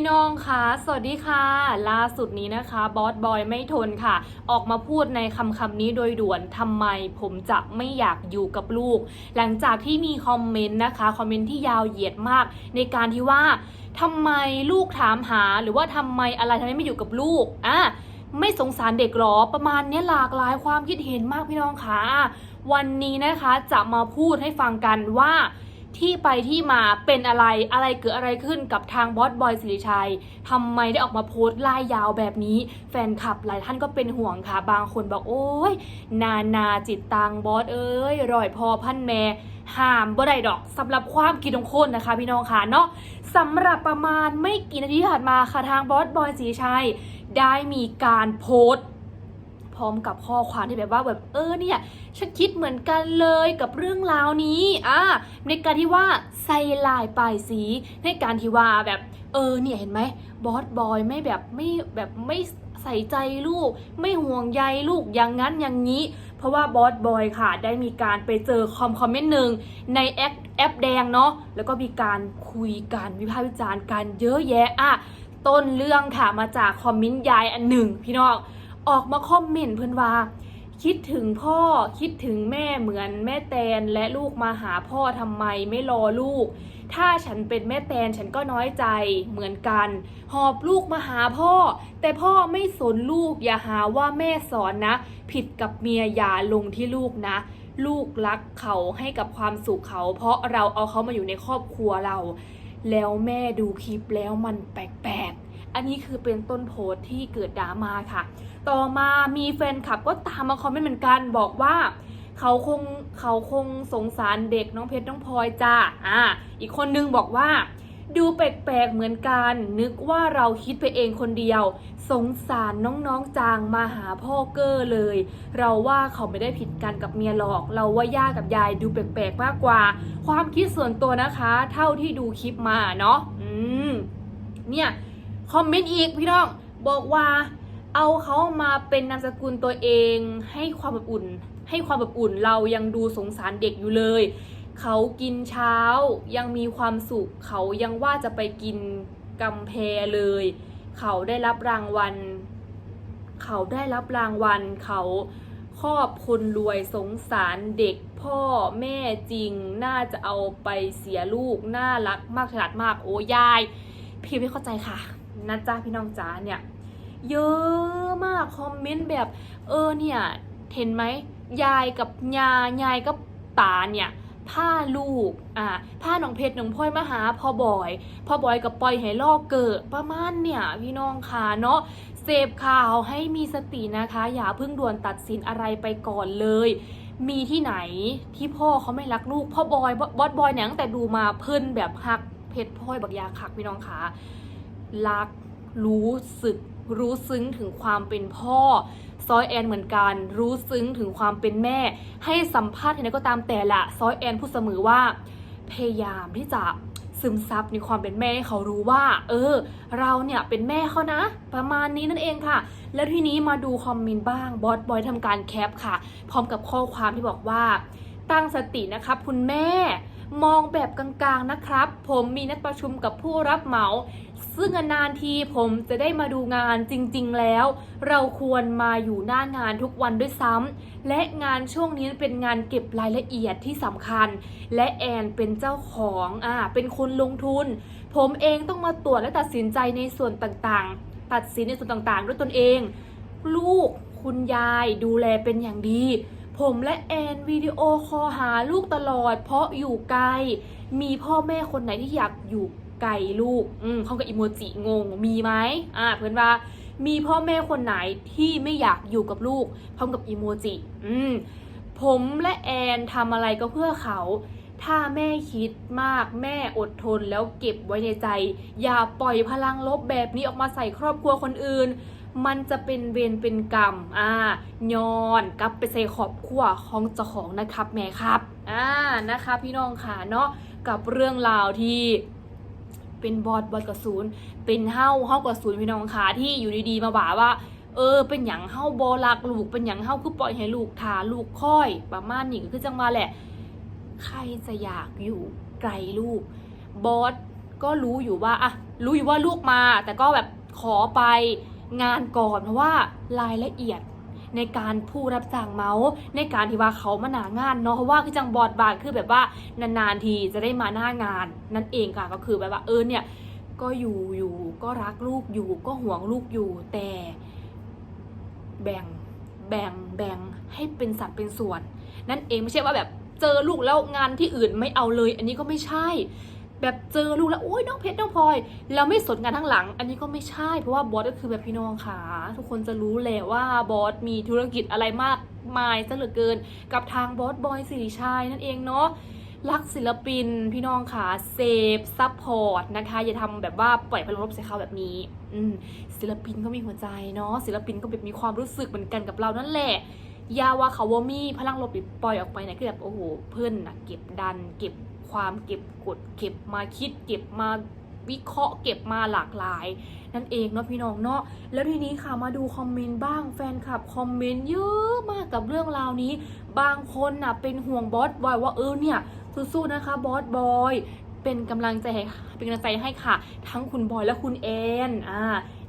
พี่น้องคะสวัสดีค่ะ ล่าสุดนี้นะคะ บอสบอยไม่ทนค่ะ ออกมาพูดในคำคำนี้โดยด่วนทำไมผมจะไม่อยากอยู่กับลูก หลังจากที่มีคอมเมนต์นะคะ คอมเมนต์ที่ยาวเหยียดมาก ในการที่ว่าทำไมลูกถามหา หรือว่าทำไมอะไรทำไมไม่อยู่กับลูกอะไม่สงสารเด็กหรอประมาณนี้หลากหลายความคิดเห็นมากพี่น้องคะวันนี้นะคะจะมาพูดให้ฟังกันว่า ที่ไปที่มาเป็นอะไรอะไรเกิดอะไรขึ้นกับทางบอสบอยสิริชัยทำไมได้ออกมาโพสต์ล่ายยาวแบบนี้ แฟนคลับหลายท่านก็เป็นห่วงค่ะ บางคนบอกโอ้ย นานาจิตตังบอสเอ้ยรอยพอพันแม่ห้ามบ่ได้ดอกสำหรับความคิดของคนนะคะ พี่น้องค่ะเนาะสำหรับประมาณไม่กี่นาทีที่ผ่านมาค่ะทางบอสบอยสิริชัย ได้มีการโพสต์ พร้อมกับข้อความที่แบบว่าแบบเออเนี่ยฉันคิดเหมือนกันเลยกับเรื่องราวนี้อ่าในการที่ว่าใส่ลายปลายสีในการที่ว่าแบบเออเนี่ยเห็นไหมบอสบอยไม่แบบไม่แบบไม่ใส่ใจลูก ไม่ห่วงใยลูกอย่างนั้นอย่างนี้ เพราะว่าบอสบอยค่ะ ได้มีการไปเจอคอมคอมเมนต์หนึ่งในแอปแอปแดงเนาะแล้วก็มีการคุยกันวิพากษ์วิจารณ์กันเยอะแยะอะต้นเรื่องค่ะมาจากคอมเมนต์ยายอันหนึ่งพี่น้อง ออกมาคอมเมนต์เพื่อนว่า คิดถึงพ่อคิดถึงแม่เหมือนแม่แตนและลูกมาหาพ่อทำไมไม่รอลูก ถ้าฉันเป็นแม่แตนฉันก็น้อยใจเหมือนกัน หอบลูกมาหาพ่อ แต่พ่อไม่สนลูกอย่าหาว่าแม่สอนนะ ผิดกับเมียอย่าลงที่ลูกนะลูกรักเขาให้กับความสุขเขา เพราะเราเอาเขามาอยู่ในครอบครัวเรา แล้วแม่ดูคลิปแล้วมันแปลกๆ อันนี้คือเป็นต้นโพสต์ที่เกิดดราม่าค่ะ ต่อมามีแฟนคลับก็ตามมาคอมเมนต์เหมือนกันบอกว่าเขาคงเขาคงสงสารเด็กน้องเพชรน้องพลอยจ้าอ่า อีกคนนึงบอกว่า ดูแปลกๆเหมือนกัน นึกว่าเราคิดไปเองคนเดียว สงสารน้องๆจางมาหาพ่อเกอร์เลย เราว่าเขาไม่ได้ผิดกันกับเมียหรอก เราว่าย่ากับยายดูแปลกๆมากกว่า ความคิดส่วนตัวนะคะ เท่าที่ดูคลิปมาเนาะอืมเนี่ยคอมเมนต์อีกพี่น้องบอกว่า เอาเขามาเป็นนามสกุลตัวเอง ให้ความอบอุ่น ให้ความอบอุ่นเรายังดูสงสารเด็กอยู่เลย เขากินเช้ายังมีความสุข เขายังว่าจะไปกินกำแพเลย เขาได้รับรางวัล เขาได้รับรางวัล เขาครอบคนรวยสงสารเด็กพ่อแม่จริงน่าจะเอาไปเสียลูก น่ารักมากฉลาดมากโอ้ยาย พี่ไม่เข้าใจค่ะนะจ๊ะพี่น้องจ๋าเนี่ย เยอะมากคอมเมนต์แบบ เออเนี่ยเห็นไหมยายกับยายายกับตาเนี่ยผ้าลูก อ่าผ้าหนองเพชรหนองพลอยมาหาพ่อบอย พ่อบอยกับปล่อยให้ลอกเกิดประมาณเนี่ยพี่น้องค่ะเนาะ เสพข่าวให้มีสตินะคะ อย่าเพิ่งด่วนตัดสินอะไรไปก่อนเลย มีที่ไหนที่พ่อเขาไม่รักลูก พ่อบอยบอสบอยเนี่ยตั้งแต่ดูมาเพิ่นแบบหักเพชรพลอยบักยาคักพี่น้องค่ะรักรู้สึก รู้ซึ้งถึงความเป็นพ่อซอยแอนเหมือนกัน รู้ซึ้งถึงความเป็นแม่ ให้สัมภาษณ์ที่ไหนก็ตามแต่ละซอยแอนพูดเสมอว่า พยายามที่จะซึมซับในความเป็นแม่ให้เขารู้ว่า เออ เราเนี่ยเป็นแม่เขานะ ประมาณนี้นั่นเองค่ะ แล้วทีนี้มาดูคอมเมนต์บ้างบอสบอยทำการแคปค่ะ พร้อมกับข้อความที่บอกว่า ตั้งสตินะครับคุณแม่ มองแบบกลางๆนะครับ ผมมีนัดประชุมกับผู้รับเหมา ซึ่งนานทีผมจะได้มาดูงานจริงๆแล้ว เราควรมาอยู่หน้างานทุกวันด้วยซ้ำและงานช่วงนี้เป็นงานเก็บรายละเอียดที่สำคัญ และแอนเป็นเจ้าของอ่าเป็นคนลงทุน ผมเองต้องมาตรวจและตัดสินใจในส่วนต่างๆ ตัดสินในส่วนต่างๆ ด้วยตนเอง ลูกคุณยายดูแลเป็นอย่างดี ผมและแอนวิดีโอคอหาลูกตลอด เพราะอยู่ไกล มีพ่อแม่คนไหนที่อยากอยู่ไกลลูก อืมเขากับอีโมจิงง มีไหมอ่า เพื่อนว่ามีพ่อแม่คนไหนที่ไม่อยากอยู่กับลูก พร้อมกับอีโมจิ อืม ผมและแอนทำอะไรก็เพื่อเขา ถ้าแม่คิดมากแม่อดทนแล้วเก็บไว้ในใจ อย่าปล่อยพลังลบแบบนี้ออกมาใส่ครอบครัวคนอื่น มันจะเป็นเวรเป็นกรรมอ่าย้อนกลับไปใส่ขอบครัวของเจ้าของนะครับแม่ครับอ่านะคะพี่น้องค่ะเนาะกับเรื่องราวที่เป็นบอดบอดกับศูนย์เป็นเฮ้าเฮ้ากับศูนย์พี่น้องค่ะที่อยู่ดีๆมาบ่าว่าเออเป็นหยังเฮ้าบอลักลูกเป็นหยังเฮ้าคือปล่อยให้ลูกทาลูกค่อย ประมาณนี้ก็คือจังมาแหละ ใครจะอยากอยู่ไกลลูก บอสก็รู้อยู่ว่าอะรู้อยู่ว่าลูกมา แต่ก็แบบขอไป งานก่อนเพราะว่ารายละเอียดในการผู้รับจ้างเมาส์ในการที่ว่าเขามาหนางานเนาะเพราะว่าคือจังบอดบาดคือแบบว่านานๆทีจะได้มาหน้างานนั่นเองค่ะก็คือแบบว่าเออเนี่ยก็อยู่อยู่ก็รักลูกอยู่ก็ห่วงลูกอยู่แต่แบ่งแบ่งแบ่งให้เป็นสัดเป็นส่วน นั่นเองไม่ใช่ว่าแบบเจอลูกแล้วงานที่อื่นไม่เอาเลย อันนี้ก็ไม่ใช่ แบบเจอลูกแล้วโอ้ยน้องเพชรน้องพลอยแล้วไม่สนงานทั้งหลัง อันนี้ก็ไม่ใช่เพราะว่าบอสก็คือแบบพี่น้องค่ะ ทุกคนจะรู้แหละว่าบอสมีธุรกิจอะไรมากมายซะเหลือเกิน กับทางบอสบอยสิริชัยนั่นเองเนาะรักศิลปินพี่น้องค่ะเซฟซัพพอร์ตนะคะอย่าทำแบบว่าปล่อยพลังลบใส่เขาแบบนี้อืมศิลปินก็มีหัวใจเนาะศิลปินก็แบบมีความรู้สึกเหมือนกันกับเรานั่นแหละอยาว่าเขาว่ามีพลังลบปล่อยออกไปเนี่ยคือแบบโอ้โหเพื่อนนะเก็บดัน เก็บ ความเก็บกดเก็บมาคิด เก็บมาวิเคราะห์เก็บมาหลากหลาย นั่นเองเนาะพี่น้องเนาะแล้วทีนี้ค่ะมาดูคอมเมนต์บ้างแฟนคลับคอมเมนต์เยอะมากกับเรื่องราวนี้ บางคนน่ะเป็นห่วงบอสบอยว่าเออเนี่ยสู้ๆนะคะบอสบอยเป็นกำลังใจให้เป็นกำลังใจให้ค่ะ ทั้งคุณบอยและคุณแอนอ่า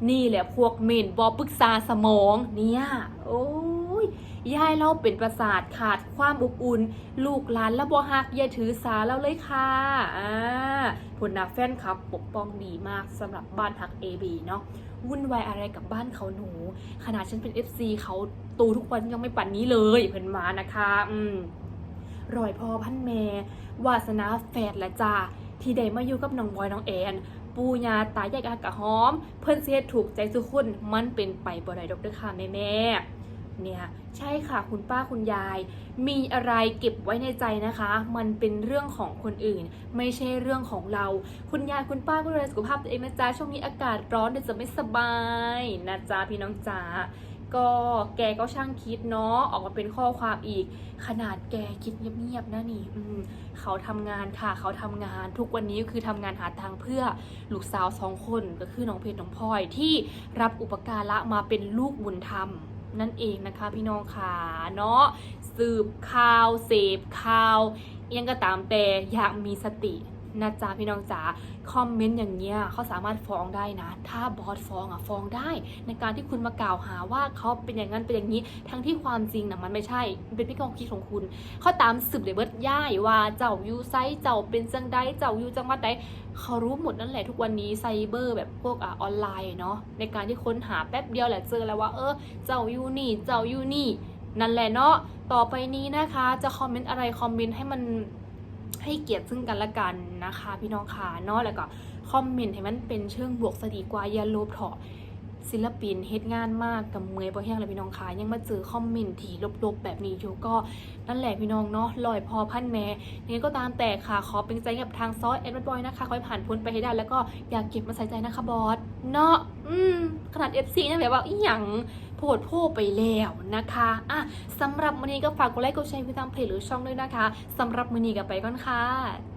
นี่แหละพวกเมนบอปรึกษาสมองเนี่ย ยายเราเป็นประสาทขาดความอบอุ่น ลูกหลานและบอฮักอย่าถือสาเราเลยค่ะอ่าผลนักแฟนครับปกป้องดีมากสำหรับบ้านฮัก AB เนาะวุ่นวายอะไรกับบ้านเขาหนู ขนาดฉันเป็น FC เขาตูทุกวันยังไม่ปั่นนี้เลยเพิ่นมานะคะ อืมรอยพ่อพันแม่วาสนาแฝดและจ้าที่ได้มาอยู่กับน้องบอยน้องแอนปูยาตายายกะกะหอม เพิ่นเสียถูกใจสุขุนมันเป็นไปบ่ได้ดอกเด้อค่ะแม่แม่ เนี่ยใช่ค่ะคุณป้าคุณยาย มีอะไรเก็บไว้ในใจนะคะ มันเป็นเรื่องของคนอื่น ไม่ใช่เรื่องของเรา คุณยายคุณป้าก็ดูแลสุขภาพตัวเองนะจ๊ะช่วงนี้อากาศร้อนเดี๋ยวจะไม่สบายนะจ๊ะพี่น้องจ๋าก็แกก็ช่างคิดเนาะออกมาเป็นข้อความอีก ขนาดแกคิดเงียบๆนะนี่อืเขาทำงานค่ะ เขาทำงานทุกวันนี้ก็คือทำงานหาทางเพื่อลูกสาวสองคนก็คือน้องเพชรน้องพลอยที่รับอุปการะมาเป็นลูกบุญธรรม นั่นเองนะคะพี่น้องค่ะเนาะสืบข่าวเสพข่าวอิหยังก็ตามแต่อยากมีสติ นะจ๊ะพี่น้องจ๋าคอมเมนต์อย่างเงี้ยเขาสามารถฟ้องได้นะ ถ้าบอสฟ้องอะฟ้องได้ ในการที่คุณมากล่าวหาว่าเขาเป็นอย่างนั้นเป็นอย่างนี้ ทั้งที่ความจริงนะมันไม่ใช่มันเป็นพิการคิดของคุณ เขาตามสืบเลยเบิดย่ายว่าเจ้าอยู่ไซเจ้าเป็นจังใดเจ้าอยู่จังหวัดใดเขารู้หมดนั่นแหละทุกวันนี้ไซเบอร์แบบพวกอะออนไลน์เนาะในการที่ค้นหาแป๊บเดียวแหละเจอแล้วว่าเออเจ้าอยู่นี่เจ้าอยู่นี่นั่นแหละเนาะต่อไปนี้นะคะ จะคอมเมนต์อะไรคอมเมนต์ให้มัน ให้เกียรติซึ่งกันและกันนะคะ พี่น้องค่ะเนาะแล้วก็คอมเมนต์ให้มันเป็นเชิงบวกซะดีกว่าอย่าลบเถาะศิลปินเฮ็ดงานมากกับเมย์พอแห้งเลยพี่น้องคะยังมาเจอคอมเมนต์ที่ลบๆแบบนี้อยู่ก็นั่นแหละพี่น้องเนาะลอยพอพันแม่ยังไงก็ตามแต่ค่ะ ขอเป็นใจกับทางซอสแอดบอยนะคะคอยผ่านพ้นไปให้ได้แล้วก็อยากเก็บมาใส่ใจนะคะบอสเนาะอืมขนาด FC นะแบบว่าอีหยัง โพดโพไปแล้วนะคะอะสำหรับมือนี้ก็ฝากกดไลค์กดแชร์ไปตามเพจหรือช่องด้วยนะคะสำหรับมือนี้ก็ไปก่อนค่ะ